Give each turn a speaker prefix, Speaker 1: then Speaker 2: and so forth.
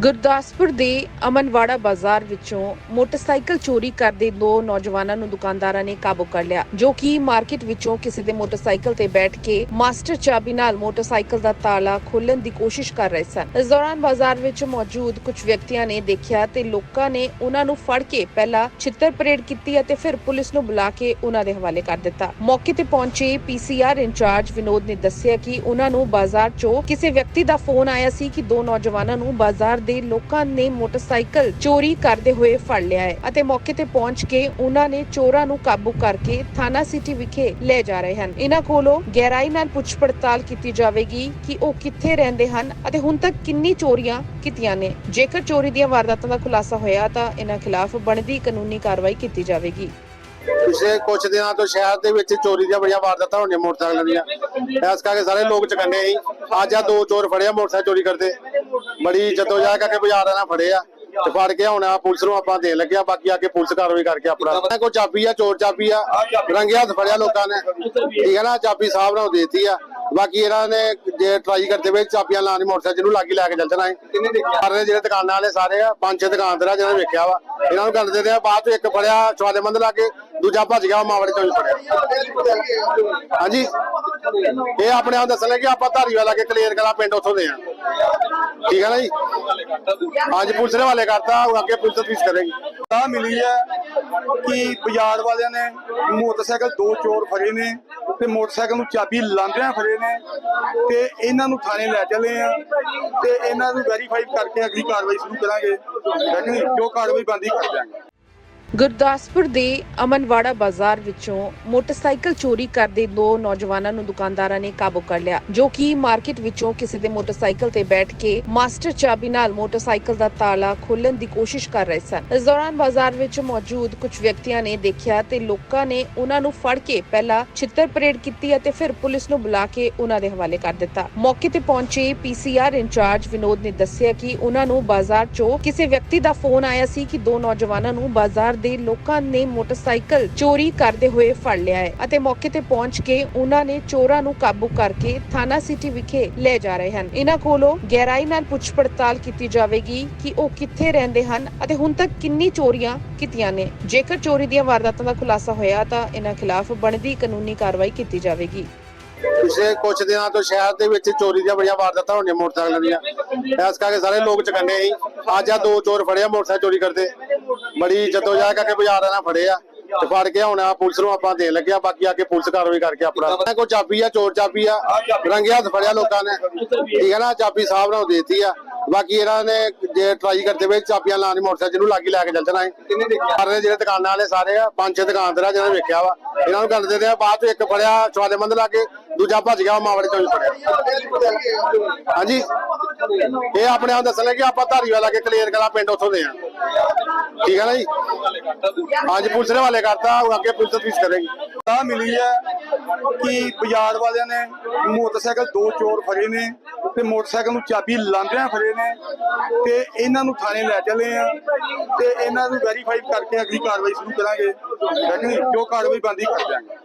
Speaker 1: ਗੁਰਦਾਸਪੁਰ ਦੇ ਅਮਨਵਾੜਾ ਬਾਜ਼ਾਰ ਵਿੱਚੋਂ ਮੋਟਰਸਾਈਕਲ ਚੋਰੀ ਕਰਦੇ ਦੋ ਨੌਜਵਾਨਾਂ ਨੂੰ ਦੁਕਾਨਦਾਰਾਂ ਨੇ ਕਾਬੂ ਕਰ ਲਿਆ, ਜੋ ਕਿ ਮਾਰਕੀਟ ਵਿੱਚੋਂ ਕਿਸੇ ਦੇ ਮੋਟਰਸਾਈਕਲ ਤੇ ਬੈਠ ਕੇ ਮਾਸਟਰ ਚਾਬੀ ਨਾਲ ਮੋਟਰਸਾਈਕਲ ਦਾ ਤਾਲਾ ਖੋਲਣ ਦੀ ਕੋਸ਼ਿਸ਼ ਕਰ ਰਹੇ ਸਨ। ਇਸ ਦੌਰਾਨ ਬਾਜ਼ਾਰ ਵਿੱਚ ਮੌਜੂਦ ਕੁਝ ਵਿਅਕਤੀਆਂ ਨੇ ਦੇਖਿਆ ਤੇ ਲੋਕਾਂ ਨੇ ਉਹਨਾਂ ਨੂੰ ਫੜ ਕੇ ਪਹਿਲਾਂ ਛਿੱਤਰ ਪਰੇਡ ਕੀਤੀ ਅਤੇ ਫਿਰ ਪੁਲਿਸ ਨੂੰ ਬੁਲਾ ਕੇ ਉਹਨਾਂ ਦੇ ਹਵਾਲੇ ਕਰ ਦਿੱਤਾ। ਮੌਕੇ ਤੇ ਪਹੁੰਚੇ ਪੀਸੀਆਰ ਇੰਚਾਰਜ ਵਿਨੋਦ ਨੇ ਦੱਸਿਆ ਕਿ ਉਹਨਾਂ ਨੂੰ ਬਾਜ਼ਾਰ 'ਚੋਂ ਕਿਸੇ ਵਿਅਕਤੀ ਦਾ ਫੋਨ ਆਇਆ ਸੀ ਕਿ ਦੋ ਨੌਜਵਾਨਾਂ ਨੂੰ ਬਾਜ਼ਾਰ ਦੇ ਲੋਕਾਂ ਨੇ ਮੋਟਰਸਾਈਕਲ ਚੋਰੀ ਕਰਦੇ ਹੋਏ ਫੜ ਲਿਆ ਹੈ ਅਤੇ ਮੌਕੇ ਤੇ ਪਹੁੰਚ ਕੇ ਉਹਨਾਂ ਨੇ ਚੋਰਾਂ ਨੂੰ ਕਾਬੂ ਕਰਕੇ ਥਾਣਾ ਸਿਟੀ ਵਿਖੇ ਲੈ ਜਾ ਰਹੇ ਹਨ। ਇਹਨਾਂ ਕੋਲੋਂ ਗਹਿਰਾਈ ਨਾਲ ਪੁੱਛ ਪੜਤਾਲ ਕੀਤੀ ਜਾਵੇਗੀ ਕਿ ਉਹ ਕਿੱਥੇ ਰਹਿੰਦੇ ਹਨ ਅਤੇ ਹੁਣ ਤੱਕ ਕਿੰਨੀ ਚੋਰੀਆਂ ਕੀਤੀਆਂ ਨੇ। ਜੇਕਰ ਚੋਰੀ ਦੀਆਂ ਵਾਰਦਾਤਾਂ ਦਾ ਖੁਲਾਸਾ ਹੋਇਆ ਤਾਂ ਇਹਨਾਂ ਖਿਲਾਫ ਬਣਦੀ ਕਾਨੂੰਨੀ ਕਾਰਵਾਈ ਕੀਤੀ ਜਾਵੇਗੀ।
Speaker 2: ਪਿਛਲੇ ਕੁਝ ਦਿਨਾਂ ਤੋਂ ਸ਼ਹਿਰ ਦੇ ਵਿੱਚ ਚੋਰੀ ਦੀਆਂ ਬੜੀਆਂ ਵਾਰਦਾਤਾਂ ਹੋਣੀਆਂ ਮੋਟਰਸਾਈਕਲਾਂ ਦੀਆਂ। ਇਸ ਕਰਕੇ ਸਾਰੇ ਲੋਕ ਚਕੰਨੇ ਸੀ। ਅੱਜ ਆ ਦੋ ਚੋਰ ਫੜਿਆ ਮੋਟਰਸਾਈਕਲ ਚੋਰੀ ਕਰਦੇ। ਬੜੀ ਜਦੋਜਹਿਦ ਕਰਕੇ ਬਾਜ਼ਾਰਾਂ ਨਾਲ ਫੜੇ ਆ ਤੇ ਫੜ ਕੇ ਹੁਣ ਆ ਪੁਲਿਸ ਨੂੰ ਆਪਾਂ ਦੇਣ ਲੱਗਿਆ ਬਾਕੀ ਆ ਕੇ ਪੁਲਿਸ ਕਾਰਵਾਈ ਕਰਕੇ ਆਪਣਾ। ਕੋਲ ਚਾਬੀ ਆ ਚੋਰ ਚਾਬੀ ਆ ਰੰਗੇ ਹੱਥ ਫੜਿਆ ਲੋਕਾਂ ਨੇ। ਠੀਕ ਹੈ ਨਾ ਚਾਬੀ ਸਾਹਿਬ ਨਾਲ ਦੇਤੀ ਆ। ਬਾਕੀ ਇਹਨਾਂ ਨੇ ਜੇ ਟਰਾਈ ਕਰਦੇ ਵੇ ਚਾਬੀਆਂ ਲਾਣੀ ਮੋਟਰਸਾਈਕਲ ਨੂੰ ਲਾਗੀ ਲੈ ਕੇ ਚੱਲ ਜਾਣਾ ਹੈ ਸਾਰੇ ਜਿਹੜੇ ਦੁਕਾਨਾਂ ਵਾਲੇ ਸਾਰੇ ਆ ਪੰਜ ਛੇ ਦੁਕਾਨਦਾਰ ਆ ਜਿਹਨਾਂ ਨੇ ਵੇਖਿਆ ਵਾ। ਇਹਨਾਂ ਨੂੰ ਗੱਲ ਦੇ ਆ ਬਾਅਦ ਚ ਇੱਕ ਫੜਿਆ ਚਵਾਦੇਮੰਦ ਲਾ ਕੇ ਦੂਜਾ ਭੱਜ ਗਿਆ ਮਾਵੜੇ ਚੋਂ ਹੀ ਫੜਿਆ। ਹਾਂਜੀ। ਇਹ ਆਪਣੇ ਆਪ ਦੱਸਣ ਕਿ ਆਪਾਂ ਧਾਰੀਵਾਲ ਲਾ ਕੇ ਕਲੀਅਰ ਕਰਾ ਪਿੰਡ ਉੱਥੋਂ ਦੇ ਆ। ਠੀਕ ਹੈ ਨਾ ਜੀ? ਅੱਜ ਪੁਲਿਸ ਨੇ ਹਵਾਲੇ ਕਰਤਾ, ਉਹ ਅੱਗੇ ਪੁਲਿਸ ਤਫਤੀਸ਼ ਕਰੇਗੀ।
Speaker 3: ਤਾਂ ਮਿਲੀ ਹੈ ਕਿ ਬਾਜ਼ਾਰ ਵਾਲਿਆਂ ਨੇ ਮੋਟਰਸਾਈਕਲ ਦੋ ਚੋਰ ਫੜੇ ਨੇ ਤੇ ਮੋਟਰਸਾਈਕਲ ਨੂੰ ਚਾਬੀ ਲਾਂਦਿਆਂ ਫੜੇ ਨੇ ਤੇ ਇਹਨਾਂ ਨੂੰ ਥਾਣੇ ਲੈ ਚੱਲੇ ਆ ਤੇ ਇਹਨਾਂ ਨੂੰ ਵੈਰੀਫਾਈ ਕਰਕੇ ਅਗਲੀ ਕਾਰਵਾਈ ਸ਼ੁਰੂ ਕਰਾਂਗੇ। ਠੀਕ ਹੈ ਨੀ? ਜੋ ਕਾਰਵਾਈ ਬੰਦੀ ਕਰ ਦਿਆਂਗੇ।
Speaker 1: ਗੁਰਦਾਸਪੁਰ ਦੇ ਅਮਨਵਾੜਾ ਬਾਜ਼ਾਰ ਵਿੱਚੋਂ ਮੋਟਰਸਾਈਕਲ ਚੋਰੀ ਕਰਦੇ ਦੋ ਨੌਜਵਾਨਾਂ ਨੂੰ ਦੁਕਾਨਦਾਰਾਂ ਨੇ ਕਾਬੂ ਕਰ ਲਿਆ, ਜੋ ਕਿ ਮਾਰਕੀਟ ਵਿੱਚੋਂ ਕਿਸੇ ਦੇ ਮੋਟਰਸਾਈਕਲ ਤੇ ਬੈਠ ਕੇ ਮਾਸਟਰ ਚਾਬੀ ਨਾਲ ਮੋਟਰਸਾਈਕਲ ਦਾ ਤਾਲਾ ਖੋਲਣ ਦੀ ਕੋਸ਼ਿਸ਼ ਕਰ ਰਹੇ ਸਨ। ਇਸ ਦੌਰਾਨ ਬਾਜ਼ਾਰ ਵਿੱਚ ਮੌਜੂਦ ਕੁਝ ਵਿਅਕਤੀਆਂ ਨੇ ਦੇਖਿਆ ਤੇ ਲੋਕਾਂ ਨੇ ਉਹਨਾਂ ਨੂੰ ਫੜ ਕੇ ਪਹਿਲਾਂ ਛਿੱਤਰ ਪਰੇਡ ਕੀਤੀ ਅਤੇ ਫਿਰ ਪੁਲਿਸ ਨੂੰ ਬੁਲਾ ਕੇ ਉਹਨਾਂ ਦੇ ਹਵਾਲੇ ਕਰ ਦਿੱਤਾ। ਮੌਕੇ ਤੇ ਪਹੁੰਚੇ ਪੀਸੀਆਰ ਇੰਚਾਰਜ ਵਿਨੋਦ ਨੇ ਦੱਸਿਆ ਕਿ ਉਹਨਾਂ ਨੂੰ ਬਾਜ਼ਾਰ 'ਚੋਂ ਕਿਸੇ ਵਿਅਕਤੀ ਦਾ ਫੋਨ ਆਇਆ ਸੀ ਕਿ ਦੋ ਨੌਜਵਾਨਾਂ ਨੂੰ ਬਾਜ਼ਾਰ ਦੇ ਲੋਕਾਂ ਨੇ ਮੋਟਰਸਾਈਕਲ ਚੋਰੀ ਕਰਦੇ ਹੋਏ ਫੜ ਲਿਆ ਹੈ ਅਤੇ ਮੌਕੇ ਤੇ ਪਹੁੰਚ ਕੇ ਉਹਨਾਂ ਨੇ ਚੋਰਾਂ ਨੂੰ ਕਾਬੂ ਕਰਕੇ ਥਾਣਾ ਸਿਟੀ ਵਿਖੇ ਲੈ ਜਾ ਰਹੇ ਹਨ। ਇਹਨਾਂ ਕੋਲੋਂ ਗਹਿਰਾਈ ਨਾਲ ਪੁੱਛ ਪੜਤਾਲ ਕੀਤੀ ਜਾਵੇਗੀ ਕਿ ਉਹ ਕਿੱਥੇ ਰਹਿੰਦੇ ਹਨ ਅਤੇ ਹੁਣ ਤੱਕ ਕਿੰਨੀ ਚੋਰੀਆਂ ਕੀਤੀਆਂ ਨੇ। ਜੇਕਰ ਚੋਰੀ ਦੀਆਂ ਵਾਰਦਾਤਾਂ ਦਾ ਖੁਲਾਸਾ ਹੋਇਆ ਤਾਂ ਇਹਨਾਂ ਖਿਲਾਫ ਬਣਦੀ ਕਾਨੂੰਨੀ ਕਾਰਵਾਈ ਕੀਤੀ ਜਾਵੇਗੀ।
Speaker 2: ਪਿਛਲੇ ਕੁਝ ਦਿਨਾਂ ਤੋਂ ਸ਼ਹਿਰ ਦੇ ਵਿੱਚ ਚੋਰੀ ਦੀਆਂ ਬੜੀਆਂ ਵਾਰਦਾਤਾਂ ਹੋਣੀਆਂ ਮੋਟਰਸਾਈਕਲਾਂ ਦੀਆਂ। ਇਸ ਕਰਕੇ ਸਾਰੇ ਲੋਕ ਚਕੰਨੇ ਸੀ। ਅੱਜ ਆ ਦੋ ਚੋਰ ਫੜਿਆ ਮੋਟਰਸਾਈਕਲ ਚੋਰੀ ਕਰਦੇ। ਬੜੀ ਜਦੋਜਹਿਦ ਕਰਕੇ ਬਾਜ਼ਾਰਾਂ ਨਾਲ ਫੜੇ ਆ ਤੇ ਫੜ ਕੇ ਹੁਣ ਆ ਪੁਲਿਸ ਨੂੰ ਆਪਾਂ ਦੇਣ ਲੱਗਿਆ ਬਾਕੀ ਆ ਕੇ ਪੁਲਿਸ ਕਾਰਵਾਈ ਕਰਕੇ ਆਪਣਾ। ਕੋਲ ਚਾਬੀ ਆ ਚੋਰ ਚਾਬੀ ਆ ਰੰਗੇ ਹੱਥ ਫੜਿਆ ਲੋਕਾਂ ਨੇ। ਠੀਕ ਹੈ ਨਾ ਚਾਬੀ ਸਾਹਿਬ ਨਾਲ ਦੇਤੀ ਆ। ਬਾਕੀ ਇਹਨਾਂ ਨੇ ਜੇ ਟਰਾਈ ਕਰਦੇ ਵੇ ਚਾਬੀਆਂ ਲਾਣੀ ਮੋਟਰਸਾਈਕਲ ਨੂੰ ਲਾਗੀ ਲੈ ਕੇ ਚੱਲ ਜਾਣਾ ਸਾਰੇ ਜਿਹੜੇ ਦੁਕਾਨਾਂ ਵਾਲੇ ਸਾਰੇ ਆ ਪੰਜ ਛੇ ਦੁਕਾਨਦਾਰ ਆ ਜਿਹਨਾਂ ਨੇ ਵੇਖਿਆ ਵਾ। ਇਹਨਾਂ ਨੂੰ ਗੱਲ ਦੇ ਆ ਬਾਅਦ ਚ ਇੱਕ ਫੜਿਆ ਚਵਾਦੇਮੰਦ ਲਾ ਕੇ ਦੂਜਾ ਭੱਜ ਗਿਆ ਮਾਵੜੇ ਚੋਂ ਫੜਿਆ। ਹਾਂਜੀ। ਇਹ ਆਪਣੇ ਆਪ ਦੱਸਣ ਕਿ ਆਪਾਂ ਧਾਰੀਵਾਲ ਲਾ ਕੇ ਕਲੀਅਰ ਕਰਾ ਪਿੰਡ ਉੱਥੋਂ ਦੇ ਆ। ਠੀਕ ਹੈ ਨਾ ਜੀ? ਅੱਜ ਪੁਲਿਸ ਨੇ ਹਵਾਲੇ ਕਰਤਾ, ਉਹ ਅੱਗੇ ਪੁਲਿਸ ਤਫਤੀਸ਼ ਕਰੇਗੀ।
Speaker 3: ਤਾਂ ਮਿਲੀ ਹੈ ਕਿ ਬਾਜ਼ਾਰ ਵਾਲਿਆਂ ਨੇ ਮੋਟਰਸਾਈਕਲ ਦੋ ਚੋਰ ਫੜੇ ਨੇ ਤੇ ਮੋਟਰਸਾਈਕਲ ਨੂੰ ਚਾਬੀ ਲਾਂਦਿਆਂ ਫੜੇ ਨੇ ਤੇ ਇਹਨਾਂ ਨੂੰ ਥਾਣੇ ਲੈ ਚੱਲੇ ਆ ਤੇ ਇਹਨਾਂ ਨੂੰ ਵੈਰੀਫਾਈ ਕਰਕੇ ਅਗਲੀ ਕਾਰਵਾਈ ਸ਼ੁਰੂ ਕਰਾਂਗੇ। ਜੋ? ਕਾਰਵਾਈ ਬੰਦੀ ਕਰ ਦਿਆਂਗੇ।